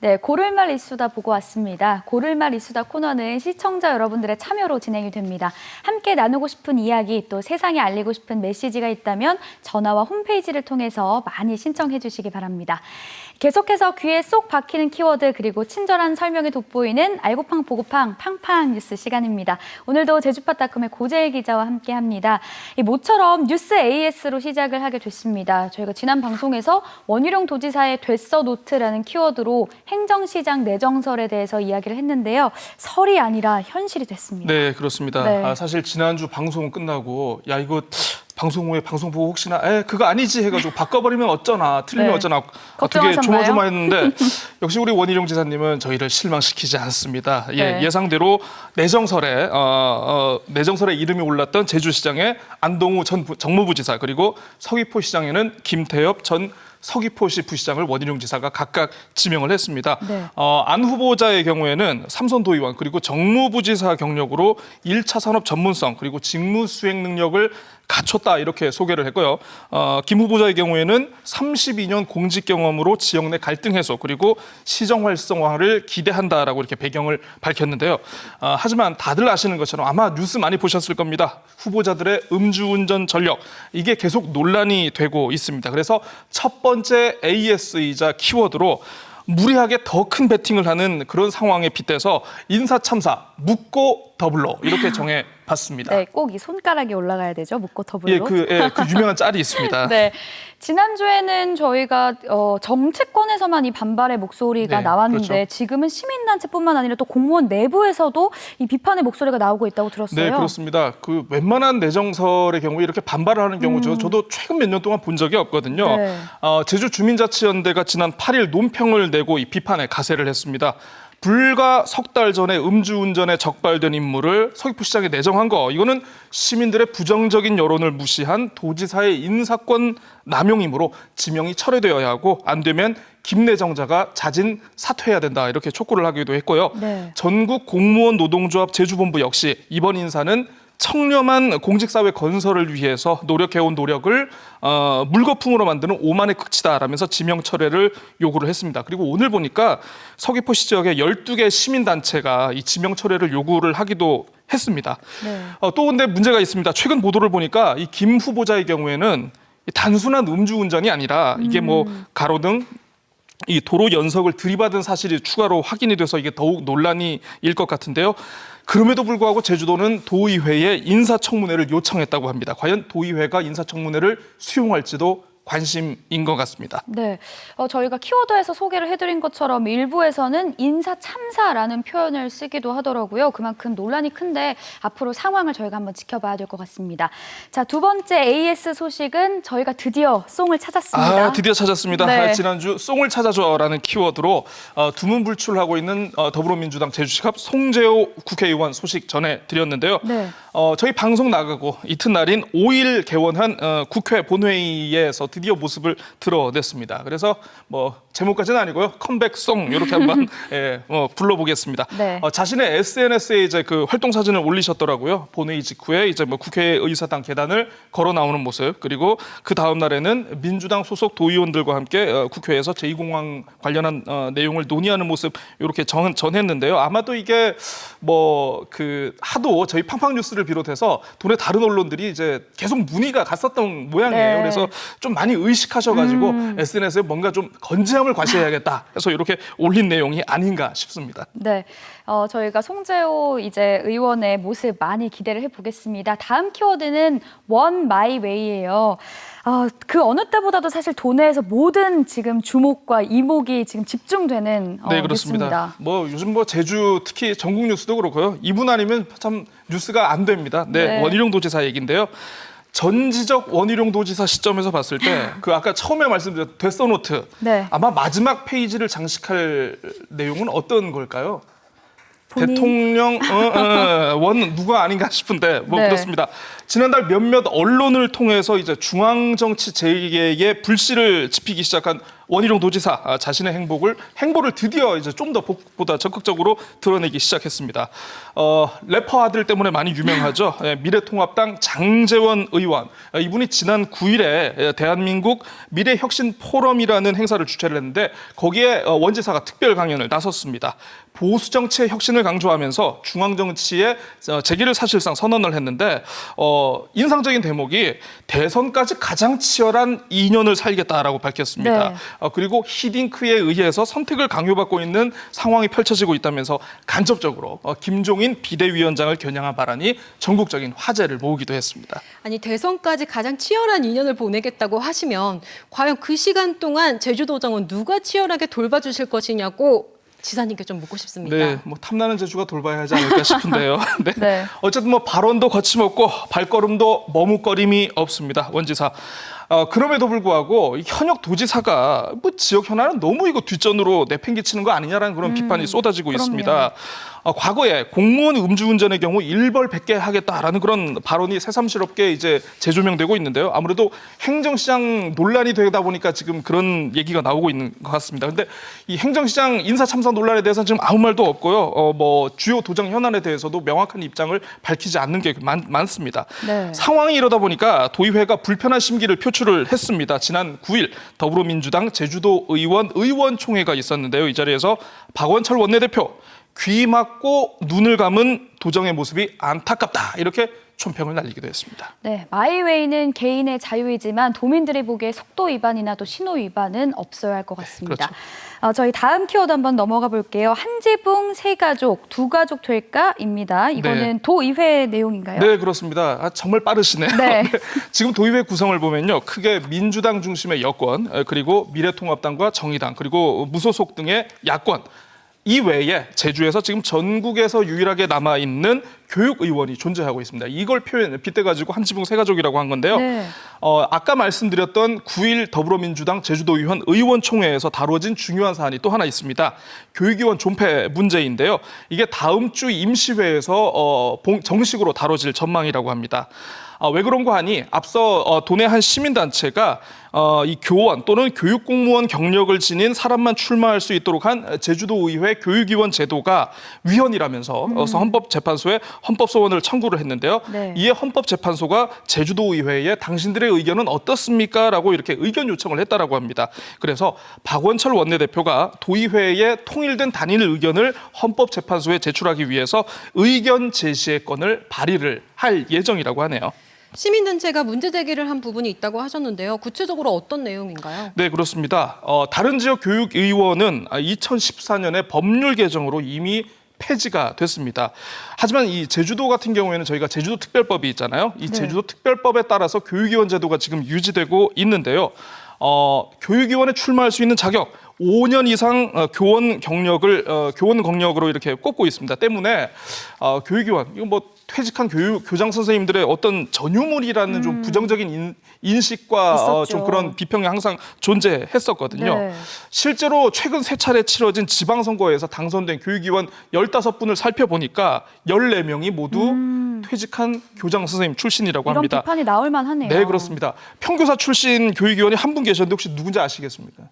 네, 고를 말 이수다 보고 왔습니다. 고를 말 이수다 코너는 시청자 여러분들의 참여로 진행이 됩니다. 함께 나누고 싶은 이야기 또 세상에 알리고 싶은 메시지가 있다면 전화와 홈페이지를 통해서 많이 신청해 주시기 바랍니다. 계속해서 귀에 쏙 박히는 키워드 그리고 친절한 설명이 돋보이는 알고팡 보고팡 팡팡 뉴스 시간입니다. 오늘도 제주파닷컴의 고재일 기자와 함께합니다. 이 모처럼 뉴스 AS로 시작을 하게 됐습니다. 저희가 지난 방송에서 원희룡 도지사의 됐어 노트라는 키워드로 행정시장 내정설에 대해서 이야기를 했는데요. 설이 아니라 현실이 됐습니다. 네, 그렇습니다. 네. 아, 사실 지난주 방송 끝나고 야 이거 방송 후에 방송 보고 혹시나 에 그거 아니지 해가지고 바꿔버리면 어쩌나 틀리면 네. 어쩌나 아, 되게 걱정하셨나요? 조마조마했는데 역시 우리 원희룡 지사님은 저희를 실망시키지 않습니다. 예, 네. 예상대로 내정설에 어, 어, 내정설에 이름이 올랐던 제주시장의 안동우 전 부- 정무부지사 그리고 서귀포시장에는 김태엽 전 서귀포시 부시장을 원희룡 지사가 각각 지명을 했습니다. 네. 어, 안 후보자의 경우에는 삼선 도의원 그리고 정무부지사 경력으로 1차 산업 전문성 그리고 직무 수행 능력을 갖췄다 이렇게 소개를 했고요. 어, 김 후보자의 경우에는 32년 공직 경험으로 지역 내 갈등 해소 그리고 시정 활성화를 기대한다라고 이렇게 배경을 밝혔는데요. 어, 하지만 다들 아시는 것처럼 아마 뉴스 많이 보셨을 겁니다. 후보자들의 음주운전 전력 이게 계속 논란이 되고 있습니다. 그래서 첫 번째 AS이자 키워드로 무리하게 더큰 베팅을 하는 그런 상황에 빗대서 인사 참사 묻고 더블로 이렇게 정해 봤습니다. 네, 꼭 이 손가락이 올라가야 되죠. 묶고 더블로. 예, 그, 예, 그 유명한 짤이 있습니다. 네. 지난주에는 저희가 어, 정치권에서만 이 반발의 목소리가 네, 나왔는데 그렇죠. 지금은 시민단체뿐만 아니라 또 공무원 내부에서도 이 비판의 목소리가 나오고 있다고 들었어요. 네, 그렇습니다. 그 웬만한 내정설의 경우에 이렇게 반발을 하는 경우 저 저도 최근 몇 년 동안 본 적이 없거든요. 음. 네. 어, 제주 주민자치연대가 지난 8일 논평을 내고 이 비판에 가세를 했습니다. 불과 석 달 전에 음주운전에 적발된 인물을 서귀포 시장에 내정한 거 이거는 시민들의 부정적인 여론을 무시한 도지사의 인사권 남용이므로 지명이 철회되어야 하고 안 되면 김 내정자가 자진 사퇴해야 된다 이렇게 촉구를 하기도 했고요. 네. 전국 공무원 노동조합 제주본부 역시 이번 인사는 청렴한 공직사회 건설을 위해서 노력해온 노력을 어, 물거품으로 만드는 오만의 극치다라면서 지명 철회를 요구를 했습니다. 그리고 오늘 보니까 서귀포시 지역의 12개 시민단체가 이 지명 철회를 요구를 하기도 했습니다. 네. 어, 또 근데 문제가 있습니다. 최근 보도를 보니까 이 김 후보자의 경우에는 이 단순한 음주운전이 아니라 이게 뭐 가로등 이 도로 연석을 들이받은 사실이 추가로 확인이 돼서 이게 더욱 논란이 일 것 같은데요. 그럼에도 불구하고 제주도는 도의회에 인사청문회를 요청했다고 합니다. 과연 도의회가 인사청문회를 수용할지도 관심인 것 같습니다. 네, 어, 저희가 키워드에서 소개를 해드린 것처럼 일부에서는 인사 참사라는 표현을 쓰기도 하더라고요. 그만큼 논란이 큰데 앞으로 상황을 저희가 한번 지켜봐야 될 것 같습니다. 자, 두 번째 AS 소식은 저희가 드디어 송을 찾았습니다. 아, 드디어 찾았습니다. 네. 아, 지난주 송을 찾아줘라는 키워드로 어, 두문불출하고 있는 어, 더불어민주당 제주시갑 송재호 국회의원 소식 전해드렸는데요. 네. 어, 저희 방송 나가고 이튿날인 5일 개원한 어, 국회 본회의에서 드디어 모습을 드러냈습니다. 그래서 뭐 제목까지는 아니고요. 컴백송 이렇게 한번 예, 어, 불러보겠습니다. 네. 어, 자신의 SNS에 이제 그 활동 사진을 올리셨더라고요. 본회의 직후에 이제 뭐 국회의사당 계단을 걸어 나오는 모습 그리고 그 다음 날에는 민주당 소속 도의원들과 함께 어, 국회에서 제2공항 관련한 어, 내용을 논의하는 모습 이렇게 전, 전했는데요. 아마도 이게 뭐 그 하도 저희 팡팡 뉴스를 비롯해서 도내 다른 언론들이 이제 계속 문의가 갔었던 모양이에요. 네. 그래서 좀 많이 의식하셔가지고 SNS에 뭔가 좀 건재함을 과시해야겠다 해서 이렇게 올린 내용이 아닌가 싶습니다. 네, 어, 저희가 송재호 이제 의원의 모습 많이 기대를 해보겠습니다. 다음 키워드는 원 마이 웨이예요. 어, 그 어느 때보다도 사실 도내에서 모든 지금 주목과 이목이 지금 집중되는 어, 네 그렇습니다. 뉴스입니다. 뭐 요즘 뭐 제주 특히 전국 뉴스도 그렇고요. 이분 아니면 참 뉴스가 안 됩니다. 네, 네. 원희룡 도지사 얘긴데요. 전지적 원희룡 도지사 시점에서 봤을 때 그 아까 처음에 말씀드렸 데서노트 네. 아마 마지막 페이지를 장식할 내용은 어떤 걸까요? 본인- 대통령 어, 어, 원 누가 아닌가 싶은데 뭐 네. 그렇습니다. 지난달 몇몇 언론을 통해서 이제 중앙 정치 재계에 불씨를 지피기 시작한 원희룡 도지사 아, 자신의 행복을 행보를 드디어 이제 좀 더 보다 적극적으로 드러내기 시작했습니다. 어, 래퍼 아들 때문에 많이 유명하죠. 예, 미래통합당 장재원 의원 아, 이분이 지난 9일에 대한민국 미래혁신 포럼이라는 행사를 주최를 했는데 거기에 어, 원지사가 특별 강연을 나섰습니다. 보수 정치의 혁신을 강조하면서 중앙 정치의 어, 재기를 사실상 선언을 했는데 어, 인상적인 대목이 대선까지 가장 치열한 2년을 살겠다라고 밝혔습니다. 네. 어, 그리고 히딩크에 의해서 선택을 강요받고 있는 상황이 펼쳐지고 있다면서 간접적으로 어, 김종인 비대위원장을 겨냥한 발언이 전국적인 화제를 모으기도 했습니다. 아니 대선까지 가장 치열한 2년을 보내겠다고 하시면 과연 그 시간 동안 제주도정은 누가 치열하게 돌봐주실 것이냐고 지사님께 좀 묻고 싶습니다. 네, 뭐 탐나는 재주가 돌봐야 하지 않을까 싶은데요. 네. 네. 어쨌든 뭐 발언도 거침없고 발걸음도 머뭇거림이 없습니다. 원지사. 어, 그럼에도 불구하고 이 현역 도지사가 뭐 지역 현안은 너무 이거 뒷전으로 내팽개치는 거 아니냐라는 그런 비판이 쏟아지고 음, 그럼요. 있습니다. 어, 과거에 공무원 음주운전의 경우 일벌 100개 하겠다라는 그런 발언이 새삼스럽게 이제 재조명되고 있는데요. 아무래도 행정시장 논란이 되다 보니까 지금 그런 얘기가 나오고 있는 것 같습니다. 근데 이 행정시장 인사 참사 논란에 대해서는 지금 아무 말도 없고요. 어, 뭐 주요 도정 현안에 대해서도 명확한 입장을 밝히지 않는 게 많, 많습니다. 네. 상황이 이러다 보니까 도의회가 불편한 심기를 표출을 했습니다. 지난 9일 더불어민주당 제주도 의원 의원총회가 있었는데요. 이 자리에서 박원철 원내대표 귀 막고 눈을 감은 도정의 모습이 안타깝다 이렇게 촌평을 날리기도 했습니다. 네, 마이웨이는 개인의 자유이지만 도민들이 보기에 속도 위반이나 또 신호 위반은 없어야 할 것 같습니다. 그렇죠. 어, 저희 다음 키워드 한번 넘어가 볼게요. 한 지붕 세 가족, 두 가족 될까입니다. 이거는 네. 도의회 내용인가요? 네 그렇습니다. 아, 정말 빠르시네요. 네. 지금 도의회 구성을 보면요, 크게 민주당 중심의 여권 에, 그리고 미래통합당과 정의당 그리고 무소속 등의 야권. 이 외에 제주에서 지금 전국에서 유일하게 남아 있는 교육 의원이 존재하고 있습니다. 이걸 표현 빗대 가지고 한 지붕 세 가족이라고 한 건데요. 네. 어, 아까 말씀드렸던 9일 더불어민주당 제주도의원 의원총회에서 다뤄진 중요한 사안이 또 하나 있습니다. 교육위원 존폐 문제인데요. 이게 다음 주 임시회에서 어, 봉- 정식으로 다뤄질 전망이라고 합니다. 아, 왜 그런 거 하니 앞서 어, 도내 한 시민단체가 어, 이 교원 또는 교육공무원 경력을 지닌 사람만 출마할 수 있도록 한 제주도의회 교육위원 제도가 위헌이라면서 어, 헌법재판소에 헌법소원을 청구를 했는데요. 네. 이에 헌법재판소가 제주도의회에 당신들의 의견은 어떻습니까? 라고 이렇게 의견 요청을 했다라고 합니다. 그래서 박원철 원내대표가 도의회에 통일된 단일 의견을 헌법재판소에 제출하기 위해서 의견 제시의 건을 발의를 할 예정이라고 하네요. 시민단체가 문제 제기를 한 부분이 있다고 하셨는데요. 구체적으로 어떤 내용인가요? 네, 그렇습니다. 어, 다른 지역 교육의원은 2014년에 법률 개정으로 이미 폐지가 됐습니다. 하지만 이 제주도 같은 경우에는 저희가 제주도 특별법이 있잖아요. 이 네. 제주도 특별법에 따라서 교육위원 제도가 지금 유지되고 있는데요. 어, 교육위원에 출마할 수 있는 자격 5년 이상 어, 교원 경력을 어, 교원 경력으로 이렇게 꼽고 있습니다. 때문에 어, 교육위원 이거 뭐 퇴직한 교육 교장 선생님들의 어떤 전유물이라는 좀 부정적인 인, 인식과 어, 좀 음. 그런 비평이 항상 존재했었거든요. 네. 실제로 최근 세 차례 치러진 지방선거에서 당선된 교육위원 15분을 살펴보니까 14명이 모두 퇴직한 교장 선생님 출신이라고 음. 이런 합니다. 비판이 나올 만하네요. 네, 그렇습니다. 평교사 출신 교육위원이 한 분 계셨는데 혹시 누군지 아시겠습니까?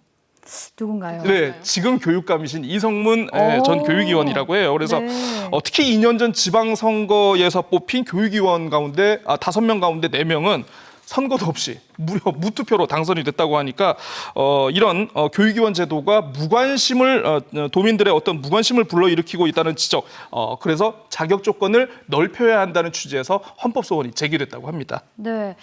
누군가요? 네, 지금 교육감이신 이성문 예, 오. 전 교육위원이라고 해요. 그래서 네. 어, 특히 2년 전 지방선거에서 뽑힌 교육위원 가운데 아, 5명 가운데 4명은 선거도 없이 무려 무투표로 당선이 됐다고 하니까 어, 이런 어, 교육위원 제도가 무관심을 어, 어, 도민들의 어떤 무관심을 불러일으키고 있다는 지적. 어, 그래서 자격 조건을 넓혀야 한다는 취지에서 헌법 소원이 제기됐다고 합니다. 네.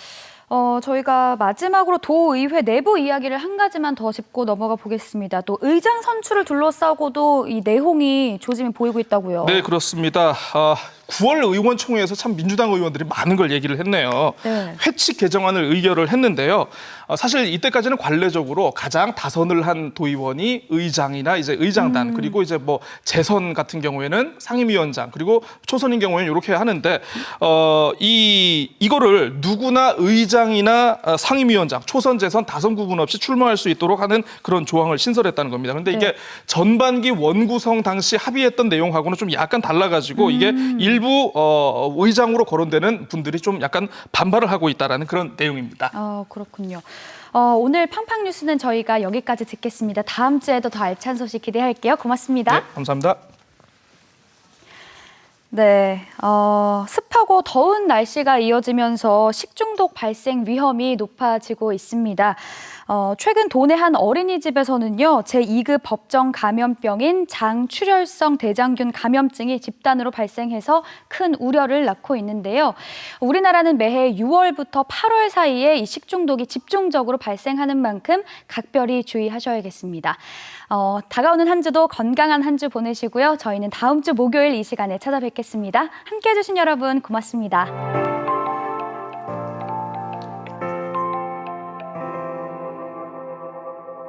어, 저희가 마지막으로 도의회 내부 이야기를 한 가지만 더 짚고 넘어가 보겠습니다. 또 의장 선출을 둘러싸고도 이 내홍이 조짐이 보이고 있다고요. 네, 그렇습니다. 아, 9월 의원총회에서 참 민주당 의원들이 많은 걸 얘기를 했네요. 네. 회칙 개정안을 의결을 했는데요. 어, 사실 이때까지는 관례적으로 가장 다선을 한 도의원이 의장이나 이제 의장단 그리고 이제 뭐 재선 같은 경우에는 상임위원장 그리고 초선인 경우에는 이렇게 하는데 어, 이 이거를 누구나 의장 위원장이나 어, 상임위원장, 초선, 재선, 다선 구분 없이 출마할 수 있도록 하는 그런 조항을 신설했다는 겁니다. 그런데 이게 네. 전반기 원구성 당시 합의했던 내용하고는 좀 약간 달라가지고 이게 음. 일부 어, 의장으로 거론되는 분들이 좀 약간 반발을 하고 있다라는 그런 내용입니다. 어, 그렇군요. 어, 오늘 팡팡 뉴스는 저희가 여기까지 듣겠습니다. 다음 주에도 더 알찬 소식 기대할게요. 고맙습니다. 네, 감사합니다. 네, 어, 습하고 더운 날씨가 이어지면서 식중독 발생 위험이 높아지고 있습니다. 어, 최근 도내 한 어린이집에서는요, 제2급 법정 감염병인 장출혈성 대장균 감염증이 집단으로 발생해서 큰 우려를 낳고 있는데요. 우리나라는 매해 6월부터 8월 사이에 이 식중독이 집중적으로 발생하는 만큼 각별히 주의하셔야겠습니다. 어, 다가오는 한 주도 건강한 한 주 보내시고요. 저희는 다음 주 목요일 이 시간에 찾아뵙겠습니다. 함께 해주신 여러분 고맙습니다.